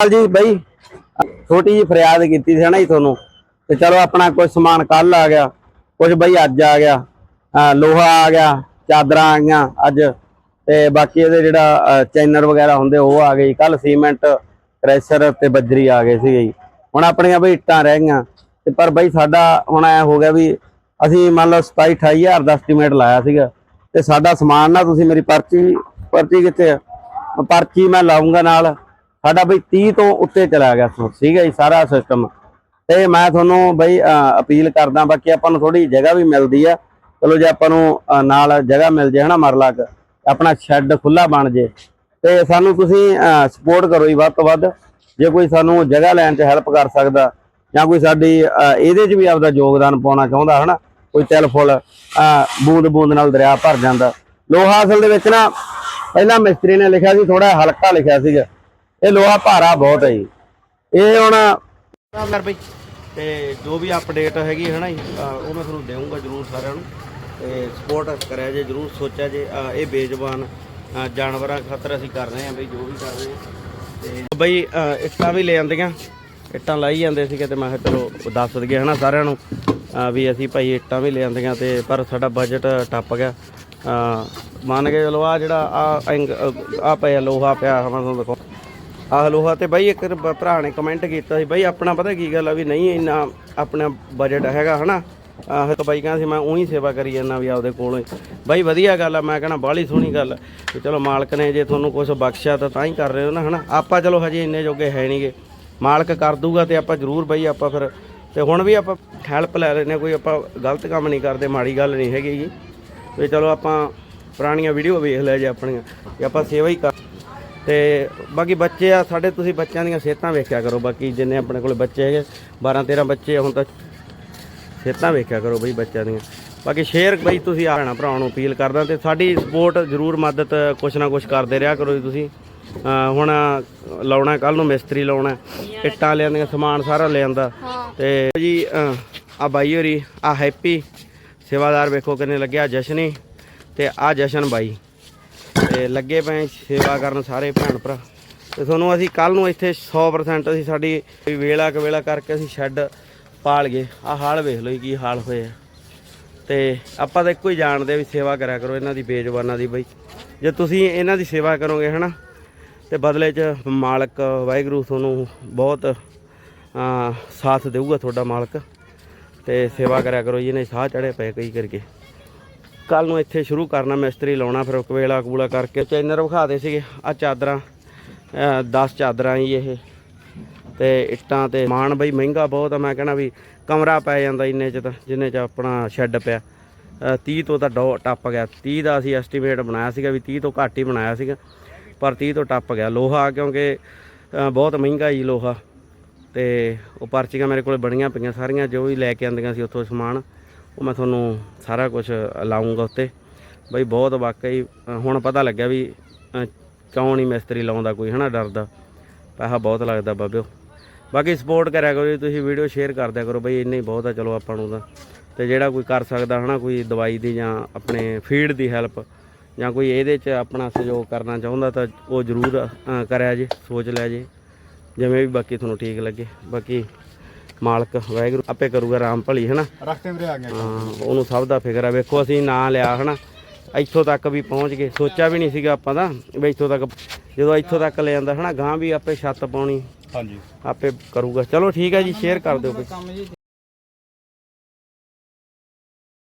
ਹਾਲ ਜੀ, ਬਈ। ਛੋਟੀ ਜੀ ਫਰਿਆਦ ਕੀਤੀ ਸੀ ਨਾ ਜੀ ਤੁਹਾਨੂੰ। ਤੇ ਚਲੋ ਆਪਣਾ ਕੁਝ ਸਮਾਨ ਕੱਲ ਆ ਗਿਆ। ਕੁਝ ਬਾਈ ਅੱਜ ਆ ਗਿਆ। ਲੋਹਾ ਆ ਗਿਆ, ਚਾਦਰਾਂ ਆ ਗਈਆਂ ਅੱਜ। ਤੇ ਬਾਕੀ ਇਹਦੇ ਜਿਹੜਾ ਚੈਨਰ ਵਗੈਰਾ ਹੁੰਦੇ ਉਹ ਆ ਗਏ ਕੱਲ ਸੀਮੈਂਟ, ਕ੍ਰੈਸ਼ਰ ਤੇ ਬੱਜਰੀ ਆ ਗਏ ਸੀਗੇ ਜੀ। ਹੁਣ ਆਪਣੀਆਂ ਬਈ ਇੱਟਾਂ ਰਹਿ ਗਈਆਂ। ਤੇ ਪਰ ਬਈ ਸਾਡਾ ਹੁਣ ਐ ਹੋ ਗਿਆ ਵੀ ਅਸੀਂ ਮੰਨ ਲਓ 27 28000 ਦਾ ਐਸਟੀਮੇਟ ਲਾਇਆ ਸੀਗਾ। ਤੇ ਸਾਡਾ ਸਮਾਨ ਨਾ ਤੁਸੀਂ ਮੇਰੀ ਪਰਚੀ ਪਰਚੀ ਕਿੱਥੇ ਆ? ਪਰਚੀ ਮੈਂ ਲਾਉਂਗਾ ਨਾਲ। ਸਾਡਾ ਬਈ 30 ਤੋਂ ਉੱਤੇ ਚਲਾ ਗਿਆ ਸੋ ਠੀਕ ਜੀ ਸਾਰਾ ਸਿਸਟਮ ਤੇ ਮੈਂ ਤੁਹਾਨੂੰ ਬਈ ਅਪੀਲ ਕਰਦਾ ਬਾਕੀ ਆਪਾਂ ਨੂੰ ਥੋੜੀ ਜਗ੍ਹਾ ਵੀ ਮਿਲਦੀ ਆ। ਚਲੋ ਜੇ ਆਪਾਂ ਨੂੰ ਨਾਲ ਜਗ੍ਹਾ ਮਿਲ ਜੇ ਹਨਾ ਮਰਲਾ ਕੁ, ਆਪਣਾ ਸ਼ੈੱਡ ਖੁੱਲਾ ਬਣ ਜੇ। ਤੇ ਸਾਨੂੰ ਤੁਸੀਂ ਸਪੋਰਟ ਕਰੋ ਜੀ ਵੱਧ ਤੋਂ ਵੱਧ। ਜੇ ਕੋਈ ਸਾਨੂੰ ਜਗ੍ਹਾ ਲੈਣ 'ਚ ਹੈਲਪ ਕਰ ਸਕਦਾ ਜਾਂ ਕੋਈ ਸਾਡੀ ਇਹਦੇ 'ਚ ਵੀ ਆਪਦਾ ਯੋਗਦਾਨ ਪਾਉਣਾ ਚਾਹੁੰਦਾ ਹਨਾ ਕੋਈ ਤਿਲ ਫੁੱਲ ਬੂੰਦ ਬੂੰਦ ਨਾਲ ਦਰਿਆ ਭਰ ਜਾਂਦਾ। ਲੋਹਾ ਅਸਲ ਦੇ ਵਿੱਚ ਨਾ ਪਹਿਲਾਂ ਮਿਸਤਰੀ ਨੇ ਲਿਖਿਆ ਸੀ ਥੋੜਾ ਹਲਕਾ ਲਿਖਿਆ ਸੀਗਾ। ਇਹ ਲੋਹਾ ਭਾਰਾ ਬਹੁਤ ਹੈ ਜੀ। ਇਹ ਹੁਣ ਕਰ ਬਈ, ਤੇ ਜੋ ਵੀ ਅਪਡੇਟ ਹੈਗੀ ਹੈ ਨਾ ਜੀ, ਅਹ ਉਹ ਮੈਂ ਤੁਹਾਨੂੰ ਦੇਵਾਂਗਾ ਜਰੂਰ ਸਾਰਿਆਂ ਨੂੰ। ਤੇ ਸਪੋਰਟ ਕਰਿਆ ਜੇ, ਜਰੂਰ ਸੋਚਿਆ ਜੇ, ਅਹ ਇਹ ਬੇਜ਼ਬਾਨ, ਅਹ ਜਾਨਵਰਾਂ ਖਾਤਰ ਅਸੀਂ ਕਰ ਰਹੇ ਹਾਂ ਬਈ, ਜੋ ਵੀ ਕਰ ਰਹੇ ਹਾਂ। ਤੇ ਬਈ, ਅਹ ਇੱਟਾਂ ਵੀ ਲੈ ਆਂਦੀਆਂ ਇੱਟਾਂ ਲਾਈ ਜਾਂਦੇ ਸੀਗੇ ਤੇ ਮੈਂ ਕਿਹਾ ਚਲੋ ਦੱਸ ਦਈਏ ਹਨਾ ਸਾਰਿਆਂ ਨੂੰ, ਅਹ ਵੀ ਅਸੀਂ ਭਾਈ ਇੱਟਾਂ ਵੀ ਲੈ ਆਂਦੀਆਂ ਤੇ ਪਰ ਸਾਡਾ ਬਜਟ ਟੱਪ ਗਿਆ। ਅਹ ਮੰਨ ਕੇ ਚਲੋ ਆ ਜਿਹੜਾ ਆ ਆ ਪਿਆ, ਲੋਹਾ ਪਿਆ ਮੈਂ ਤੁਹਾਨੂੰ ਦਿਖਾਉਂ ਆਹ ਲੋਹਾ ਤੇ ਬਾਈ ਇੱਕ ਬ- ਭਰਾ ਨੇ ਕਮੈਂਟ ਕੀਤਾ ਸੀ, ਬਾਈ ਆਪਣਾ ਪਤਾ ਕੀ ਗੱਲ ਆ ਵੀ ਨਹੀਂ ਇੰਨਾ ਆਪਣਾ ਬਜਟ ਹੈਗਾ ਹਨਾ? ਆਹ ਤਾਂ ਬਾਈ ਕਹਿੰਦਾ ਸੀ, ਮੈਂ ਉਹੀ ਸੇਵਾ ਕਰੀ ਜਾਂਦਾ ਵੀ ਆਪਦੇ ਕੋਲੋਂ ਹੀ। ਬਾਈ ਵਧੀਆ ਗੱਲ ਆ, ਮੈਂ ਕਹਿੰਦਾ ਬਾਹਲੀ ਸੋਹਣੀ ਗੱਲ ਆ। ਵੀ ਚਲੋ ਮਾਲਕ ਨੇ ਜੇ ਤੁਹਾਨੂੰ ਕੁਝ ਬਖਸ਼ਿਆ ਤਾਂ ਤਾਂ ਹੀ ਕਰ ਰਹੇ ਹੋ ਨਾ ਹਨਾ? ਆਪਾਂ ਚਲੋ ਹਜੇ ਇੰਨੇ ਜੋਗੇ ਹੈ ਨਹੀਂਗੇ ਮਾਲਕ ਕਰ ਦੂਗਾ ਤੇ ਆਪਾਂ ਜ਼ਰੂਰ ਬਾਈ ਆਪਾਂ ਫਿਰ ਤੇ ਹੁਣ ਵੀ ਆਪਾਂ ਹੈਲਪ ਲੈ ਲੈਨੇ ਕੋਈ ਆਪਾਂ ਗਲਤ ਕੰਮ ਨਹੀਂ ਕਰਦੇ, ਮਾੜੀ ਗੱਲ ਨਹੀਂ ਹੈਗੀ ਜੀ। ਵੀ ਚਲੋ ਆਪਾਂ ਪੁਰਾਣੀਆਂ ਵੀਡੀਓ ਵੇਖ ਲੈ ਜੇ ਆਪਣੀਆਂ ਕਿ ਆਪਾਂ ਸੇਵਾ ਹੀ ਕਰ ਤੇ ਬਾਕੀ ਬੱਚੇ ਆ, ਸਾਡੇ ਤੁਸੀਂ ਬੱਚਿਆਂ ਦੀਆਂ ਸਿਹਤਾਂ ਵੇਖਿਆ ਕਰੋ। ਬਾਕੀ ਜਿੰਨੇ ਆਪਣੇ ਕੋਲ ਬੱਚੇ ਹੈਗੇ 12 13 ਬੱਚੇ ਆ, ਹੁਣ ਤਾਂ ਸਿਹਤਾਂ ਵੇਖਿਆ ਕਰੋ ਬਈ ਬੱਚਿਆਂ ਦੀਆਂ। ਬਾਕੀ ਸ਼ੇਅਰ ਬਈ ਤੁਸੀਂ ਆ ਭੈਣਾਂ ਭਰਾਵਾਂ ਨੂੰ, ਅਪੀਲ ਕਰਦਾ ਤੇ ਸਾਡੀ ਸਪੋਰਟ ਜ਼ਰੂਰ ਮਦਦ, ਕੁਛ ਨਾ ਕੁਛ ਕਰਦੇ ਰਿਹਾ ਕਰੋ ਜੀ ਤੁਸੀਂ। ਹੁਣ ਲਾਉਣਾ ਕੱਲ ਨੂੰ ਮਿਸਤਰੀ ਲਾਉਣਾ, ਇੱਟਾਂ ਲਿਆਂਦੀਆਂ, ਸਮਾਨ ਸਾਰਾ ਲਿਆਂਦਾ। ਤੇ ਜੀ ਆ ਬਾਈ ਹੋਰੀ, ਆ ਹੈਪੀ, ਸੇਵਾਦਾਰ ਵੇਖੋ ਕਿੰਨੇ ਲੱਗਿਆ, ਜਸ਼ਨੀ, ਤੇ ਆ ਜਸ਼ਨ ਬਾਈ। ਤੇ ਲੱਗੇ ਪਏ ਸੇਵਾ ਕਰਨ ਸਾਰੇ ਭੈਣ ਭਰਾ। ਤੇ ਤੁਹਾਨੂੰ ਅਸੀਂ ਕੱਲ ਨੂੰ ਇੱਥੇ 100% ਅਸੀਂ ਸਾਡੀ ਵੀ ਵੇਲਾ ਕੁ ਵੇਲਾ ਕਰਕੇ ਅਸੀਂ ਸ਼ੈੱਡ ਪਾਲ ਗਏ। ਆ ਹਾਲ ਵੇਖ ਲਓ ਜੀ ਕੀ ਹਾਲ ਹੋਏ ਆ ਤੇ ਆਪਾਂ ਤਾਂ ਇੱਕੋ ਹੀ ਜਾਣਦੇ ਵੀ ਸੇਵਾ ਕਰਿਆ ਕਰੋ ਇਹਨਾਂ ਦੀ ਬੇਜ਼ੁਬਾਨਾਂ ਦੀ ਬਈ। ਜੇ ਤੁਸੀਂ ਇਹਨਾਂ ਦੀ ਸੇਵਾ ਕਰੋਗੇ ਹਨਾ, ਤੇ ਬਦਲੇ 'ਚ ਮਾਲਕ ਵਾਹਿਗੁਰੂ ਤੁਹਾਨੂੰ ਬਹੁਤ ਸਾਥ ਦੇਊਗਾ ਤੁਹਾਡਾ ਮਾਲਕ। ਤੇ ਸੇਵਾ ਕਰਿਆ ਕਰੋ ਜੀ, ਇਹਨੇ ਸਾਹ ਚੜੇ ਪਏ ਕਈ ਕਰਕੇ। ਕੱਲ ਨੂੰ ਇੱਥੇ ਸ਼ੁਰੂ ਕਰਨਾ ਮਿਸਤਰੀ ਲਾਉਣਾ ਫਿਰ ਕਵੇਲਾ ਕੂਲਾ ਕਰਕੇ ਚੈਨਰ ਵਿਖਾਦੇ ਸੀਗੇ ਆ ਚਾਦਰਾਂ 10 ਚਾਦਰਾਂ ਜੀ ਇਹ। ਤੇ ਇੱਟਾਂ ਤੇ ਮਾਨ ਬਈ ਮਹਿੰਗਾ ਬਹੁਤ ਆ ਮੈਂ ਕਹਿਣਾ ਵੀ ਕਮਰਾ ਪੈ ਜਾਂਦਾ ਇੰਨੇ ਚ ਤਾਂ ਜਿੰਨੇ ਚ ਆਪਣਾ ਸ਼ੈੱਡ ਪਿਆ। ਅ, 30 ਤੋਂ ਤਾਂ ਡੋ ਟੱਪ ਗਿਆ 30 ਦਾ ਅਸੀਂ ਐਸਟੀਮੇਟ ਬਣਾਇਆ ਸੀਗਾ ਵੀ 30 ਤੋਂ ਘੱਟ ਹੀ ਬਣਾਇਆ ਸੀਗਾ ਪਰ 30 ਤੋਂ ਟੱਪ ਗਿਆ। ਲੋਹਾ ਕਿਉਂਕਿ ਬਹੁਤ ਮਹਿੰਗਾ ਜੀ ਲੋਹਾ ਤੇ ਉਹ ਪਰਚੀਆਂ ਮੇਰੇ ਕੋਲ ਬਣੀਆਂ ਪਈਆਂ ਸਾਰੀਆਂ ਜੋ ਵੀ ਲੈ ਕੇ ਆਂਦੀਆਂ ਸੀ ਉੱਥੋਂ ਸਮਾਨ। ਉਹ ਮੈਂ ਤੁਹਾਨੂੰ ਸਾਰਾ ਕੁਝ ਲਾਉਂਗਾ ਉੱਤੇ। ਬਈ ਬਹੁਤ ਵਾਕਈ ਹੁਣ ਪਤਾ ਲੱਗਿਆ ਵੀ ਅ, ਕਿਉਂ ਨਹੀਂ ਮਿਸਤਰੀ ਲਾਉਂਦਾ ਕੋਈ ਹਨਾ ਡਰਦਾ। ਪੈਸਾ ਬਹੁਤ ਲੱਗਦਾ ਬਾਬਿਓ। ਬਾਕੀ ਸਪੋਰਟ ਕਰਿਆ ਕਰੋ ਜੀ ਤੁਸੀਂ ਵੀਡੀਓ ਸ਼ੇਅਰ ਕਰਦਿਆ ਕਰੋ। ਬਈ ਇੰਨੇ ਹੀ ਬਹੁਤ ਆ ਚਲੋ ਆਪਾਂ ਨੂੰ ਤਾਂ। ਤੇ ਜਿਹੜਾ ਕੋਈ ਕਰ ਸਕਦਾ ਹਨਾ ਕੋਈ ਦਵਾਈ ਦੀ ਜਾਂ ਆਪਣੇ ਫੀਡ ਦੀ ਹੈਲਪ ਜਾਂ ਕੋਈ ਇਹਦੇ 'ਚ ਆਪਣਾ ਸਹਿਯੋਗ ਕਰਨਾ ਚਾਹੁੰਦਾ ਤਾਂ ਉਹ ਜ਼ਰੂਰ ਕਰਿਆ ਜੇ ਸੋਚ ਲਿਆ ਜੇ। ਜਿਵੇਂ ਵੀ ਬਾਕੀ ਤੁਹਾਨੂੰ ਠੀਕ ਲੱਗੇ। ਬਾਕੀ ਮਾਲਕ ਵਾਹਿਗੁਰੂ ਆਪੇ ਕਰੂਗਾ ਰਾਮ ਭਲੀ ਹਨਾ? ਰਸਤੇ ਵੀਰੇ ਆ ਗਏ। ਹਾਂ ਉਹਨੂੰ ਸਭ ਦਾ ਫਿਕਰ ਆ ਵੇਖੋ ਅਸੀਂ ਨਾਂ ਲਿਆ ਹਨਾ? ਇੱਥੋਂ ਤੱਕ ਵੀ ਪਹੁੰਚ ਗਏ। ਸੋਚਿਆ ਵੀ ਨਹੀਂ ਸੀਗਾ ਆਪਾਂ ਤਾਂ ਵੀ ਇੱਥੋਂ ਤੱਕ ਜਦੋਂ ਇੱਥੋਂ ਤੱਕ ਲੈ ਜਾਂਦਾ ਹਨਾ? ਗਾਂ ਵੀ ਆਪੇ ਛੱਤ ਪਾਉਣੀ। ਹਾਂਜੀ। ਆਪੇ ਕਰੂਗਾ। ਚਲੋ ਠੀਕ ਹੈ ਜੀ ਸ਼ੇਅਰ ਕਰ ਦਿਓ ਬਈ